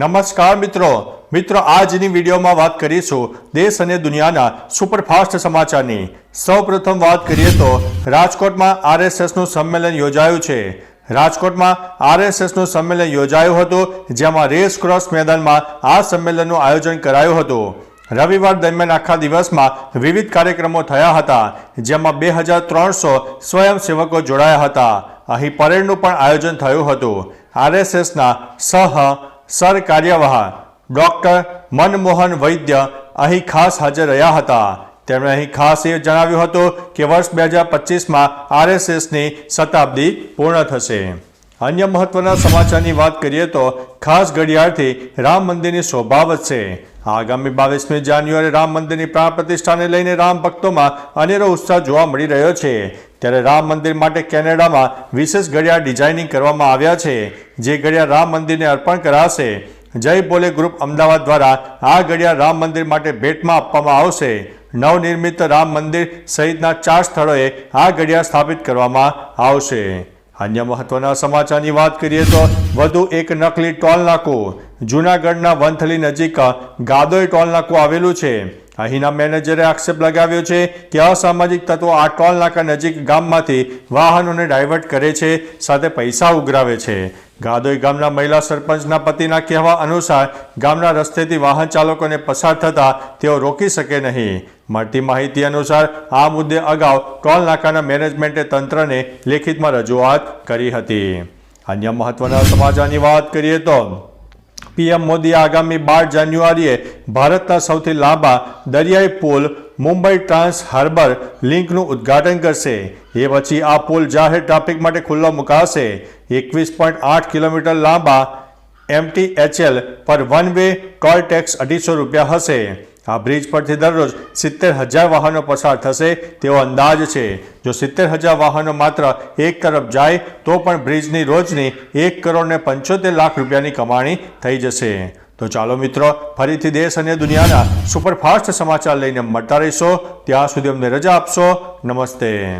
નમસ્કાર મિત્રો. મિત્રો, આજની વિડીયોમાં વાત કરીશું દેશ અને દુનિયાના સુપરફાસ્ટ સમાચારની. સૌપ્રથમ વાત કરીએ તો રાજકોટમાં આરએસએસનું સંમેલન યોજાયું છે. રાજકોટમાં આરએસએસનું સંમેલન યોજાયું હતું, જેમાં રેસ ક્રોસ મેદાનમાં આ સંમેલનનું આયોજન કરાયું હતું. રવિવાર દરમિયાન આખા દિવસમાં વિવિધ કાર્યક્રમો થયા હતા, જેમાં બે હજાર ત્રણસો સ્વયંસેવકો જોડાયા હતા. અહીં પરેડનું પણ આયોજન થયું હતું. આરએસએસના સહ સર કાર્યવાહ ડોક્ટર મનમોહન વૈદ્ય અહીં ખાસ હાજર રહ્યા હતા. તેમણે અહીં ખાસ એ જણાવ્યું હતું કે વર્ષ બે હજાર પચીસમાં આરએસએસની શતાબ્દી પૂર્ણ થશે. અન્ય મહત્વના સમાચારની વાત કરીએ તો ખાસ ઘડિયાળથી રામ મંદિરની શોભા વધશે. આગામી બાવીસમી જાન્યુઆરી રામ મંદિરની પ્રાણ પ્રતિષ્ઠાને લઈને રામ ભક્તોમાં અનેરો ઉત્સાહ જોવા મળી રહ્યો છે. ત્યારે રામ મંદિર માટે કેનેડામાં વિશેષ ઘડિયાળ ડિઝાઇનિંગ કરવામાં આવ્યા છે. જે ઘડિયાળ રામ મંદિરને અર્પણ કરાશે. જય બોલે ગ્રુપ અમદાવાદ દ્વારા આ ઘડિયાળ રામ મંદિર માટે ભેટમાં આપવામાં આવશે. નવનિર્મિત રામ મંદિર સહિતના ચાર સ્થળોએ આ ઘડિયાળ સ્થાપિત કરવામાં આવશે. અન્ય મહત્વના સમાચારની વાત કરીએ તો વધુ એક નકલી ટોલ નાકું. જૂનાગઢના વંથલી નજીક ગાદોઈ ટોલ નાકું આવેલું છે. અહીંના મેનેજરે આક્ષેપ લગાવ્યો છે કે અસામાજિક તત્વો આ ટોલ નાકા નજીક ગામમાંથી વાહનોને ડાયવર્ટ કરે છે, સાથે પૈસા ઉઘરાવે છે. ગાદોઈ ગામના મહિલા સરપંચના પતિના કહેવા અનુસાર, ગામના રસ્તેથી વાહન ચાલકોને પસાર થતા તેઓ રોકી શકે નહીં. મળતી માહિતી અનુસાર, આ મુદ્દે અગાઉ ટોલ નાકાના મેનેજમેન્ટે તંત્રને લેખિતમાં રજૂઆત કરી હતી. અન્ય મહત્વના સમાચારની વાત કરીએ તો પીએમ મોદી આગામી બાર જાન્યુઆરીએ ભારતના સૌથી લાંબા દરિયાઈ પુલ મુંબઈ ટ્રાન્સ હાર્બર લિંકનું ઉદ્ઘાટન કરશે. એ પછી આ પુલ જાહેર ટ્રાફિક માટે ખુલ્લો મુકાશે. એકવીસ પોઈન્ટ આઠ કિલોમીટર લાંબા એમટીએચએલ પર વન વે ટોલ ટેક્સ અઢીસો રૂપિયા હશે. આ બ્રિજ પરથી દરરોજ સિત્તેર હજાર વાહનો પસાર થશે તેવો અંદાજ છે. જો સિત્તેર હજાર વાહનો માત્ર એક તરફ જાય, તો પણ બ્રિજની રોજની એક કરોડ પંચોતેર લાખ રૂપિયાની કમાણી થઈ જશે. તો ચાલો મિત્રો, ફરીથી દેશ અને દુનિયાના સુપરફાસ્ટ સમાચાર લઈને મળતા રહીશો. ત્યાં સુધી અમને રજા આપશો. નમસ્તે.